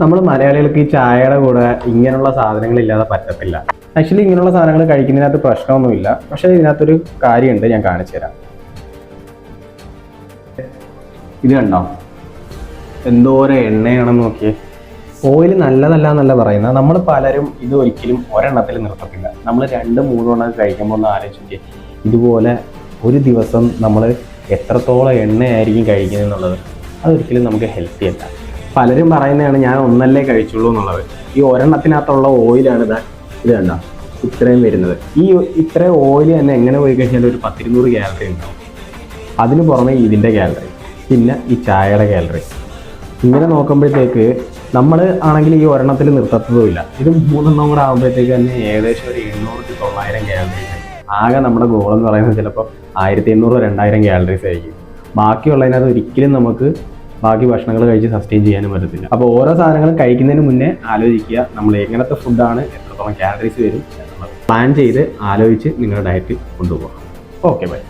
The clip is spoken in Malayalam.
നമ്മൾ മലയാളികൾക്ക് ഈ ചായയുടെ കൂടെ ഇങ്ങനെയുള്ള സാധനങ്ങൾ ഇല്ലാതെ പറ്റത്തില്ല. ആക്ച്വലി ഇങ്ങനെയുള്ള സാധനങ്ങൾ കഴിക്കുന്നതിനകത്ത് പ്രശ്നമൊന്നുമില്ല. പക്ഷേ ഇതിനകത്തൊരു കാര്യമുണ്ട് ഞാൻ കാണിച്ചു തരാം. ഇത് കണ്ടോ? എന്തോരം എണ്ണയാണെന്ന് നോക്കിയേ. ഓയിൽ നല്ലതല്ല എന്നല്ല പറയുന്നത്. നമ്മൾ പലരും ഇത് ഒരിക്കലും ഒരെണ്ണത്തിൽ നിർത്തത്തില്ല. നമ്മൾ രണ്ട് മൂന്നെണ്ണം കഴിക്കുമ്പോൾ ഒന്ന് ആലോചിക്കുക ഇതുപോലെ ഒരു ദിവസം നമ്മൾ എത്രത്തോളം എണ്ണയായിരിക്കും കഴിക്കുന്നത് എന്നുള്ളത്. അതൊരിക്കലും നമുക്ക് ഹെൽത്തി അല്ല. പലരും പറയുന്നതാണ് ഞാൻ ഒന്നല്ലേ കഴിച്ചുള്ളൂ എന്നുള്ളത്. ഈ ഒരെണ്ണത്തിനകത്തുള്ള ഓയിലാണ് ഇതാ ഇത് കണ്ടോ? ഇത്രയും വരുന്നത്. ഈ ഇത്രയും ഓയിൽ തന്നെ എങ്ങനെ പോയി കഴിഞ്ഞാൽ ഒരു പത്തിരുന്നൂറ് കാലറി ഉണ്ടാവും. അതിന് പുറമെ ഇതിന്റെ കാലറി പിന്നെ ഈ ചായയുടെ കാലറി ഇങ്ങനെ നോക്കുമ്പോഴത്തേക്ക് നമ്മൾ ആണെങ്കിൽ ഈ ഒരെണ്ണത്തിൽ നിർത്തത്തതുമില്ല ഇത് മൂന്നെണ്ണം കൂടെ ആകുമ്പോഴത്തേക്ക് തന്നെ ഏകദേശം ഒരു എണ്ണൂറ് തൊള്ളായിരം കാലറീസ് ആകെ നമ്മുടെ ഗോൾ എന്ന് പറയുന്നത് ചിലപ്പോൾ ആയിരത്തി എണ്ണൂറ് രണ്ടായിരം കാലറീസ് ആയിരിക്കും. ബാക്കിയുള്ളതിനകത്ത് ഒരിക്കലും നമുക്ക് ബാക്കി ഭക്ഷണങ്ങൾ കഴിച്ച് സസ്റ്റെയിൻ ചെയ്യാനും പറ്റത്തില്ല. അപ്പോൾ ഓരോ സാധനങ്ങളും കഴിക്കുന്നതിന് മുന്നേ ആലോചിക്കുക നമ്മൾ എങ്ങനത്തെ ഫുഡാണ് എത്രത്തോളം കാലറീസ് വരും പ്ലാൻ ചെയ്ത് ആലോചിച്ച് നിങ്ങളുടെ ഡയറ്റ് കൊണ്ടുപോകാം ഓക്കെ ബൈ